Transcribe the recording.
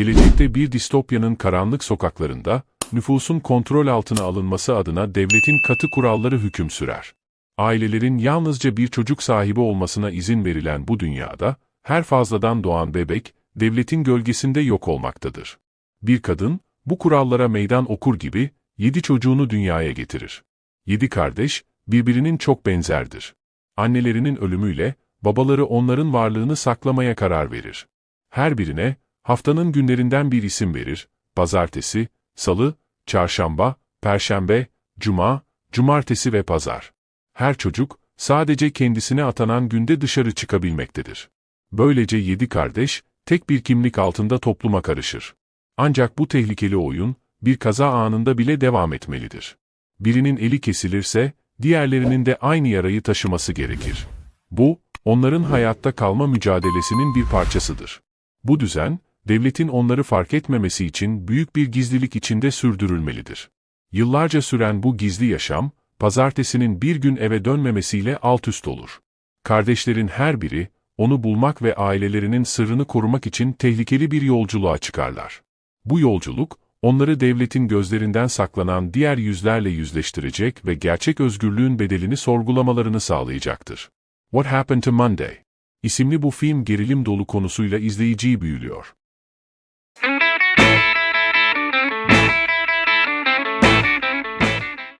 gelecekte bir distopyanın karanlık sokaklarında, nüfusun kontrol altına alınması adına devletin katı kuralları hüküm sürer. Ailelerin yalnızca bir çocuk sahibi olmasına izin verilen bu dünyada, her fazladan doğan bebek, devletin gölgesinde yok olmaktadır. Bir kadın, bu kurallara meydan okur gibi, yedi çocuğunu dünyaya getirir. Yedi kardeş, birbirinin çok benzerdir. Annelerinin ölümüyle, babaları onların varlığını saklamaya karar verir. Her birine, haftanın günlerinden bir isim verir, pazartesi, salı, çarşamba, perşembe, cuma, cumartesi ve pazar. Her çocuk, sadece kendisine atanan günde dışarı çıkabilmektedir. Böylece yedi kardeş, tek bir kimlik altında topluma karışır. Ancak bu tehlikeli oyun, bir kaza anında bile devam etmelidir. Birinin eli kesilirse, diğerlerinin de aynı yarayı taşıması gerekir. Bu, onların hayatta kalma mücadelesinin bir parçasıdır. Bu düzen, devletin onları fark etmemesi için büyük bir gizlilik içinde sürdürülmelidir. Yıllarca süren bu gizli yaşam, pazartesinin bir gün eve dönmemesiyle alt üst olur. Kardeşlerin her biri, onu bulmak ve ailelerinin sırrını korumak için tehlikeli bir yolculuğa çıkarlar. Bu yolculuk, onları devletin gözlerinden saklanan diğer yüzlerle yüzleştirecek ve gerçek özgürlüğün bedelini sorgulamalarını sağlayacaktır. What Happened to Monday? isimli bu film gerilim dolu konusuyla izleyiciyi büyülüyor.